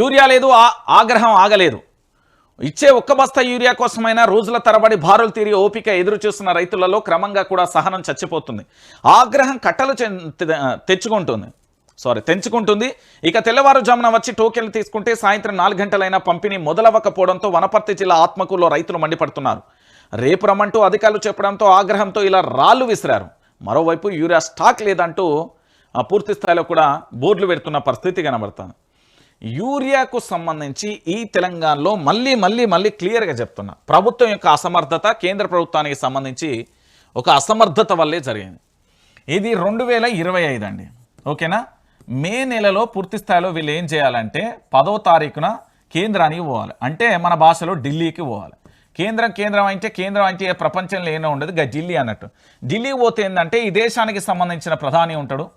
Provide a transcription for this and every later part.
Urea లేదు ఆ- ఆగ్రహం ఆగలేదు. ఇచ్చే ఒక్క బస్తా యూరియా కోసమైనా రోజుల తరబడి బారులు తీరి ఓపిక ఎదురు చూస్తున్న రైతులలో క్రమంగా కూడా సహనం చచ్చిపోతుంది. ఆగ్రహం కట్టలు తెచ్చుకుంటుంది. సారీ తెంచుకుంటుంది. ఇక తెల్లవారుజామున వచ్చి టోకెన్లు తీసుకుంటే సాయంత్రం నాలుగు గంటలైనా పంపిణీ మొదలవ్వకపోవడంతో వనపర్తి జిల్లా ఆత్మకూరులో రైతులు మండిపడుతున్నారు. రేపు రమ్మంటూ అధికారులు చెప్పడంతో ఆగ్రహంతో ఇలా రాళ్ళు విసిరారు. మరోవైపు యూరియా స్టాక్ లేదంటూ ఆ, పూర్తి స్థాయిలో కూడా బోర్డులు పెడుతున్న పరిస్థితి కనబడుతుంది. యూరియాకు సంబంధించి ఈ తెలంగాణలో మళ్ళీ మళ్ళీ మళ్ళీ క్లియర్గా చెప్తున్నా. ప్రభుత్వం యొక్క అసమర్థత కేంద్ర ప్రభుత్వానికి సంబంధించి ఒక అసమర్థత వల్లే జరిగింది. ఇది రెండు వేల ఇరవై ఐదు అండి. ఓకేనా? మే నెలలో పూర్తి స్థాయిలో వీళ్ళు ఏం చేయాలంటే పదో తారీఖున కేంద్రానికి పోవాలి. అంటే మన భాషలో ఢిల్లీకి పోవాలి. కేంద్రం కేంద్రం అంటే కేంద్రం అంటే ప్రపంచంలో ఏమో ఉండదు గా ఢిల్లీ అన్నట్టు. ఢిల్లీ పోతే ఏంటంటే ఈ దేశానికి సంబంధించిన ప్రధాని ఉంటాడు.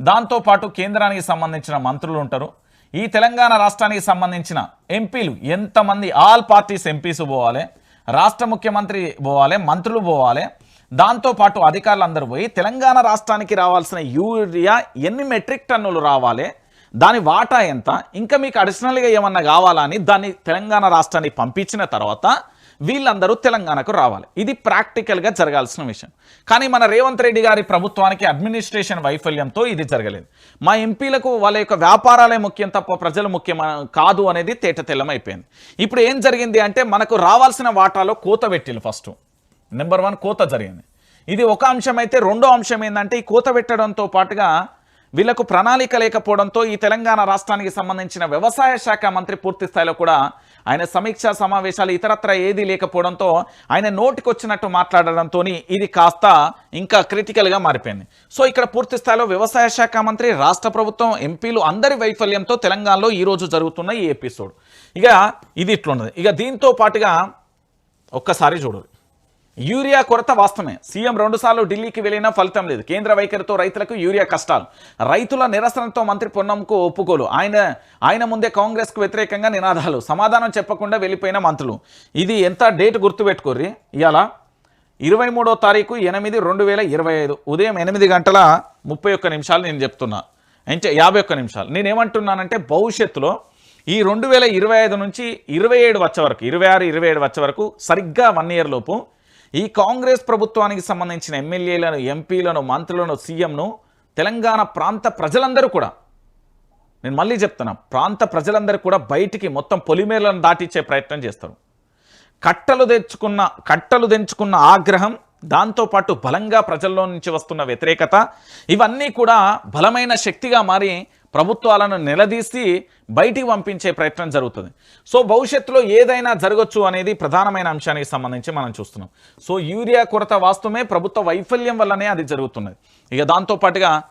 దాంతోపాటు కేంద్రానికి సంబంధించిన మంత్రులు ఉంటారు. ఈ తెలంగాణ రాష్ట్రానికి సంబంధించిన ఎంపీలు ఎంతమంది ఆల్ పార్టీస్ ఎంపీస్ పోవాలి రాష్ట్ర ముఖ్యమంత్రి పోవాలి మంత్రులు పోవాలి దాంతోపాటు అధికారులు అందరూ పోయి తెలంగాణ రాష్ట్రానికి రావాల్సిన యూరియా ఎన్ని మెట్రిక్ టన్నులు రావాలి దాని వాటా ఎంత ఇంకా మీకు అడిషనల్గా ఏమన్నా కావాలా అని దాన్ని తెలంగాణ రాష్ట్రానికి పంపించిన తర్వాత వీళ్ళందరూ తెలంగాణకు రావాలి. ఇది ప్రాక్టికల్గా జరగాల్సిన విషయం. కానీ మన రేవంత్ రెడ్డి గారి ప్రభుత్వానికి అడ్మినిస్ట్రేషన్ వైఫల్యంతో ఇది జరగలేదు. మా ఎంపీలకు వాళ్ళ యొక్క వ్యాపారాలే ముఖ్యం తప్ప ప్రజలు ముఖ్యం కాదు అనేది తేటతెల్లమైపోయింది ఇప్పుడు ఏం జరిగింది అంటే మనకు రావాల్సిన వాటాలో కోత పెట్టిల్లు ఫస్ట్. నెంబర్ వన్ కోత జరిగింది. ఇది ఒక అంశం అయితే రెండో అంశం ఏంటంటే ఈ కోత పెట్టడంతో పాటుగా వీళ్ళకు ప్రణాళిక లేకపోవడంతో ఈ తెలంగాణ రాష్ట్రానికి సంబంధించిన వ్యవసాయ శాఖ మంత్రి పూర్తి స్థాయిలో కూడా ఆయన సమీక్షా సమావేశాలు ఇతరత్ర ఏదీ లేకపోవడంతో ఆయన నోటికొచ్చినట్టు మాట్లాడడంతో ఇది కాస్త ఇంకా క్రిటికల్గా మారిపోయింది. సో ఇక్కడ పూర్తి స్థాయిలో వ్యవసాయ శాఖ మంత్రి రాష్ట్ర ప్రభుత్వం ఎంపీలు అందరి వైఫల్యంతో తెలంగాణలో ఈరోజు జరుగుతున్న ఈ ఎపిసోడ్. ఇక ఇది ఇట్లున్నది. ఇక దీంతో పాటుగా ఒక్కసారి చూడాలి యూరియా కొరత వాస్తవమే. సీఎం రెండుసార్లు ఢిల్లీకి వెళ్ళినా ఫలితం లేదు. కేంద్ర వైఖరితో రైతులకు యూరియా కష్టాలు. రైతుల నిరసనతో మంత్రి పొన్నంకు ఒప్పుకోలు. ఆయన ఆయన ముందే కాంగ్రెస్కు వ్యతిరేకంగా నినాదాలు. సమాధానం చెప్పకుండా వెళ్ళిపోయిన మంత్రులు. ఇది ఎంత డేట్ గుర్తుపెట్టుకోర్రి? ఇవాళ ఇరవై మూడో తారీఖు ఎనిమిది రెండు వేల ఇరవై ఐదు. ఉదయం ఎనిమిది గంటల ముప్పై ఒక్క నిమిషాలు నేను చెప్తున్నా. అంటే యాభై ఒక్క నిమిషాలు. నేనేమంటున్నానంటే భవిష్యత్తులో ఈ రెండు వేల ఇరవై ఐదు నుంచి ఇరవై ఏడు వచ్చే వరకు ఇరవై ఆరు ఇరవై ఏడు వచ్చే వరకు సరిగ్గా వన్ ఇయర్ లోపు ఈ కాంగ్రెస్ ప్రభుత్వానికి సంబంధించిన ఎమ్మెల్యేలను ఎంపీలను మంత్రులను సీఎంను తెలంగాణ ప్రాంత ప్రజలందరూ కూడా నేను మళ్ళీ చెప్తున్నా ప్రాంత ప్రజలందరూ కూడా బయటికి మొత్తం పొలిమేరలను దాటిచ్చే ప్రయత్నం చేస్తారు. కట్టలు తెచ్చుకున్న కట్టలు తెంచుకున్న ఆగ్రహం దాంతోపాటు బలంగా ప్రజల్లో నుంచి వస్తున్న వ్యతిరేకత ఇవన్నీ కూడా బలమైన శక్తిగా మారి ప్రభుత్వాలను నిలదీసి బయటికి పంపించే ప్రయత్నం జరుగుతుంది. సో భవిష్యత్తులో ఏదైనా జరగచ్చు అనేది ప్రధానమైన అంశానికి సంబంధించి మనం చూస్తున్నాం. సో యూరియా కొరత వాస్తవమే ప్రభుత్వ వైఫల్యం వల్లనే అది జరుగుతున్నది. ఇక దాంతోపాటుగా